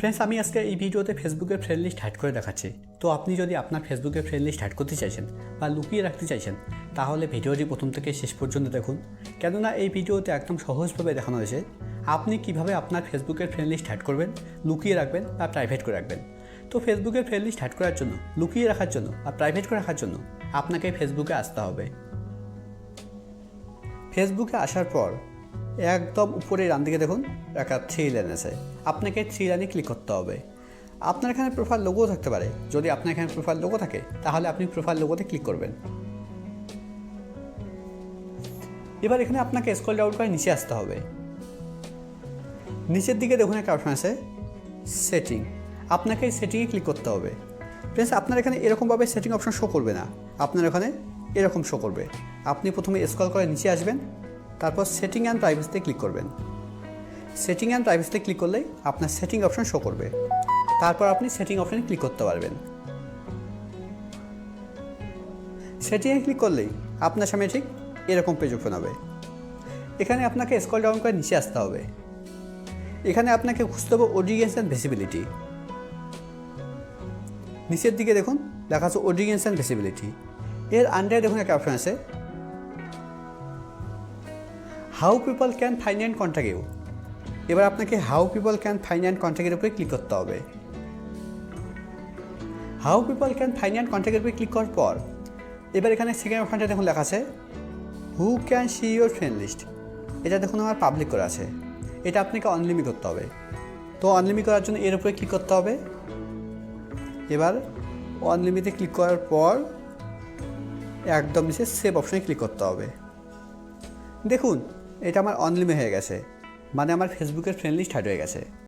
Friends আমি আজকে এই ভিডিওতে ফেসবুকের ফ্রেন্ড লিস্ট হ্যাড করে দেখাচ্ছি। তো আপনি যদি আপনার ফেসবুকের ফ্রেন্ড লিস্ট হ্যাড করতে চাইছেন বা লুকিয়ে রাখতে চাইছেন, তাহলে ভিডিওটি প্রথম থেকে শেষ পর্যন্ত দেখুন। কেননা এই ভিডিওতে একদম সহজভাবে দেখানো হয়েছে, আপনি কীভাবে আপনার ফেসবুকের ফ্রেন্ড লিস্ট হ্যাড করবেন, লুকিয়ে রাখবেন বা প্রাইভেট করে রাখবেন। তো ফেসবুকের ফ্রেন্ড লিস্ট হ্যাড করার জন্য, লুকিয়ে রাখার জন্য বা প্রাইভেট করে রাখার জন্য আপনাকে ফেসবুকে আসতে হবে। ফেসবুকে আসার পর একদম উপরে ডান দিকে দেখুন, একটা থ্রি লাইন আছে। আপনাকে থ্রি লাইনে ক্লিক করতে হবে। আপনার এখানে প্রোফাইল লোগো থাকতে পারে। যদি আপনার এখানে প্রোফাইল লোগো থাকে, তাহলে আপনি প্রোফাইল লোগোতে ক্লিক করবেন। এবার এখানে আপনাকে স্কল ডাউন করে নিচে আসতে হবে। নিচের দিকে দেখুন একটা অপশন আছে সেটিং আপনাকে সেটিংয়ে ক্লিক করতে হবে। ফ্রেন্ডস আপনার এখানে এরকমভাবে সেটিং অপশন শো করবে না। আপনার এখানে এরকম শো করবে। আপনি প্রথমে স্কল করে নিচে আসবেন। তারপর সেটিং অ্যান্ড প্রাইভেসিতে ক্লিক করবেন। সেটিং অ্যান্ড প্রাইভেসিতে ক্লিক করলেই আপনার সেটিং অপশন শো করবে। তারপর আপনি সেটিং অপশনে ক্লিক করতে পারবেন। সেটিংয়ে ক্লিক করলেই আপনার সামনে ঠিক এরকম পেজ ওপেন হবে। এখানে আপনাকে স্কল ডাউন করে নিচে আসতে হবে। এখানে আপনাকে খুঁজতে হবে অডিয়েন্স অ্যান্ড ভিসিবিলিটি নিচের দিকে দেখুন, লেখা আছে অডিয়েন্স অ্যান্ড ভিসিবিলিটি এর আন্ডারে দেখুন একটা অপশন আছে how people can find and contact you এবার আপনাকে how people can find and কন্ট্যাক্টের উপরে ক্লিক করতে হবে। How people can find and কন্ট্যাক্টের উপরে ক্লিক করার পর, এবার এখানে সেকেন্ড অপশনটা দেখুন লেখা আছে who can see your friend list এটা দেখুন আমার পাবলিক করা আছে। এটা আপনাকে অনলিমি করতে হবে। তো অনলিমি করার জন্য এর উপরে ক্লিক করতে হবে। এবার অনলিমিতে ক্লিক করার পর একদম নিচে সেভ অপশনে ক্লিক করতে হবে। দেখুন এটা আমার অনলিমে হয়ে গেছে। মানে আমার ফেসবুকের ফ্রেন্ড লিস্ট হাইড হয়ে গেছে।